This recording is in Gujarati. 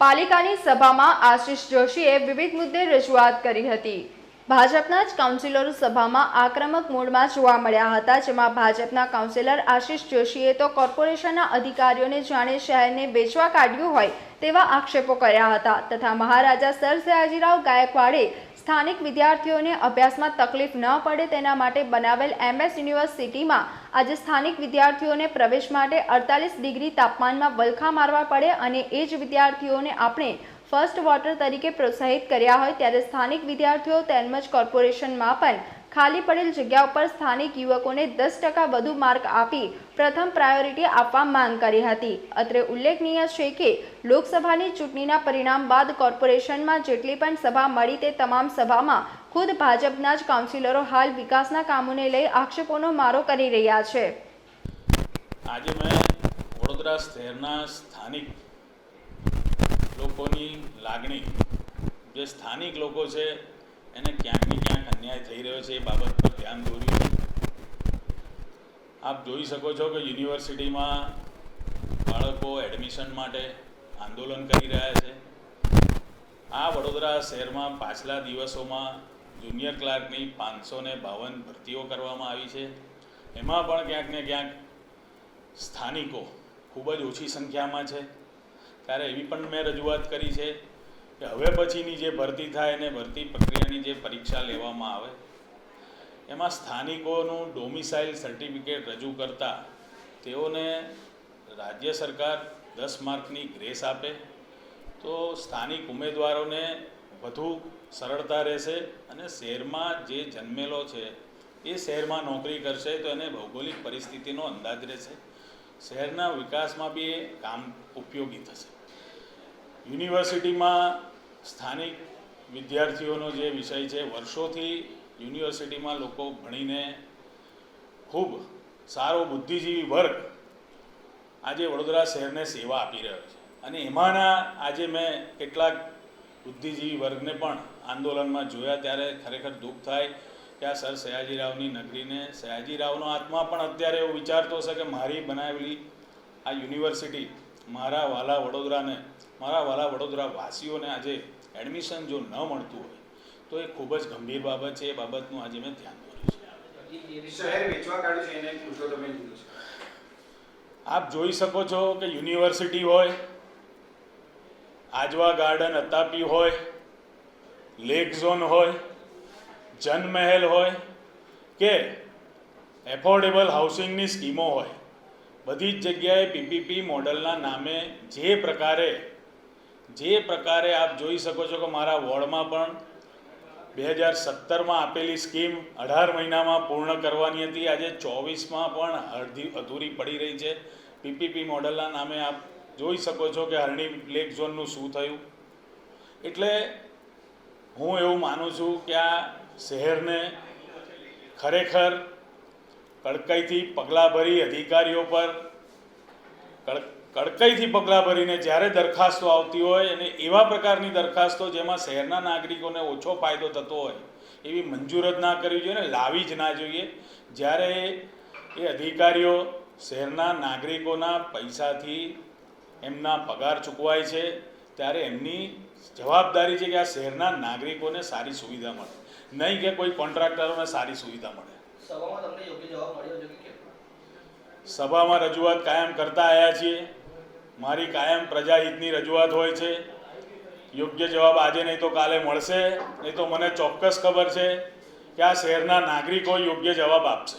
પાલિકાની સભામાં આશિષ જોશીએ વિવિધ મુદ્દે રજૂઆત કરી હતી. ભાજપના જ કાઉન્સિલરો સભામાં આક્રમક મૂડમાં જોવા મળ્યા હતા, જેમાં ભાજપના કાઉન્સિલર આશિષ જોશીએ તો કોર્પોરેશનના અધિકારીઓને જાણે શહેરને વેચવા કાઢ્યું હોય તેવા આક્ષેપો કર્યા હતા, તથા મહારાજા સર સયાજીરાવ ગાયકવાડે સ્થાનિક વિદ્યાર્થીઓને અભ્યાસમાં તકલીફ ન પડે તેના માટે બનાવેલ એમએસ યુનિવર્સિટીમાં આજે સ્થાનિક વિદ્યાર્થીઓને પ્રવેશ માટે અડતાલીસ ડિગ્રી તાપમાનમાં વલખા મારવા પડે અને એ જ વિદ્યાર્થીઓને આપણે ફર્સ્ટ વોટર તરીકે પ્રોત્સાહિત કર્યા હોય ત્યારે સ્થાનિક વિદ્યાર્થીઓ તેમજ કોર્પોરેશનમાં પણ ખાલી પડેલ જગ્યા ઉપર સ્થાનિક યુવકોને દસ ટકા વધુ માર્ક આપી પ્રથમ પ્રાયોરિટી આપવા માંગ કરી હતી. અત્રે ઉલ્લેખનીય છે કે, લોકસભાની ચૂંટણીના પરિણામ બાદ કોર્પોરેશનમાં જેટલી પણ સભા મળી તે તમામ સભામાં ખુદ ભાજપના જ કાઉન્સિલરો હાલ વિકાસના કામોને લઈ આક્ષેપોનો મારો કરી રહ્યા છે. આજે મેં વડોદરા શહેરના સ્થાનિક લોકોની લાગણી, જે સ્થાનિક લોકો છે એને ક્યાંક ક્યાંક અન્યાય થઈ રહ્યો છે એ બાબત પર ધ્યાન દોર્યું. આપ જોઈ શકો છો કે યુનિવર્સિટીમાં બાળકો એડમિશન માટે આંદોલન કરી રહ્યા છે. આ વડોદરા શહેરમાં પાછલા દિવસોમાં જુનિયર ક્લાર્કની પાંચસો ને બાવન ભરતીઓ કરવામાં આવી છે. એમાં પણ ક્યાંક ને ક્યાંક સ્થાનિકો ખૂબ જ ઓછી સંખ્યામાં છે. ત્યારે એવી પણ મેં રજૂઆત કરી છે કે હવે પછીની જે ભરતી થાય અને ભરતી પ્રક્રિયાની જે પરીક્ષા લેવામાં આવે, એમાં સ્થાનિકોનું ડોમિસાઇલ સર્ટિફિકેટ રજૂ કરતા તેઓને રાજ્ય સરકાર દસ માર્કની ગ્રેસ આપે. તો સ્થાનિક ઉમેદવારોને વધુ સરળતા રહેશે અને શહેરમાં જે જન્મેલો છે, એ શહેરમાં નોકરી કરશે તો એને ભૌગોલિક પરિસ્થિતિનો અંદાજ રહેશે. શહેરના વિકાસમાં બી એ કામ ઉપયોગી થશે. યુનિવર્સિટીમાં સ્થાનિક વિદ્યાર્થીઓનો જે વિષય છે, વર્ષોથી યુનિવર્સિટીમાં લોકો ભણીને ખૂબ સારો બુદ્ધિજીવી વર્ગ આજે વડોદરા શહેરને સેવા આપી રહ્યો છે. અને એમાંના આજે મેં કેટલાક બુદ્ધિજીવી વર્ગને પણ આંદોલનમાં જોયા. ત્યારે ખરેખર દુઃખ થાય કે આ સર સયાજીરાવની નગરીને સયાજીરાવનો આત્મા પણ અત્યારે એવું વિચારતો હશે કે મારી બનાવેલી આ યુનિવર્સિટી મારા વાલા વડોદરાને મારા વાલા વડોદરા વાસીઓને આજે એડમિશન જો ન મળતું હોય તો એ ખૂબ જ ગંભીર બાબત છે. એ બાબતનું આજે મેં ધ્યાન દોર્યું છે. આપ જોઈ શકો છો કે યુનિવર્સિટી હોય આજવા ગાર્ડન અતાપી હોય લેક ઝોન હોય જનમહેલ હોય કે એફોર્ડેબલ હાઉસિંગની સ્કીમો હોય. બધી જ જગ્યાએ પીપીપી મોડલના નામે જે પ્રકારે જે પ્રકારે આપ જોઈ શકો છો કે મારા વોર્ડમાં પણ બે હજાર સત્તરમાં આપેલી સ્કીમ અઢાર મહિનામાં પૂર્ણ કરવાની હતી. આજે ચોવીસમાં પણ અડધી અધૂરી પડી રહી છે. પીપીપી મોડલના નામે આપ જોઈ શકો છો કે હરણી લેક ઝોનનું શું થયું. એટલે હું એવું માનું છું કે આ શહેરને ખરેખર કડકાઈથી પગલાં ભરી અધિકારીઓ પર, કડ, કડકાઈથી પગલાં ભરીને જ્યારે દરખાસ્તો આવતી હોય અને એવા પ્રકારની દરખાસ્તો જેમાં શહેરના નાગરિકોને ઓછો ફાયદો થતો હોય, એવી મંજૂર જ ના કરવી જોઈએ ને લાવી જ ના જોઈએ. જ્યારે એ અધિકારીઓ શહેરના નાગરિકોના પૈસાથી એમના પગાર ચૂકવાય છે, ત્યારે એમની જવાબદારી છે કે આ શહેરના નાગરિકોને સારી સુવિધા મળે. નહીં કે કોઈ કોન્ટ્રાક્ટરોને સારી સુવિધા મળે. સભામાં રજૂઆત કાયમ કરતા આવ્યા છીએ. મારી કાયમ પ્રજાહિતની રજૂઆત હોય છે. યોગ્ય જવાબ આજે નહીં તો કાલે મળશે. નહીં તો મને ચોક્કસ ખબર છે કે આ શહેરના નાગરિકો યોગ્ય જવાબ આપશે.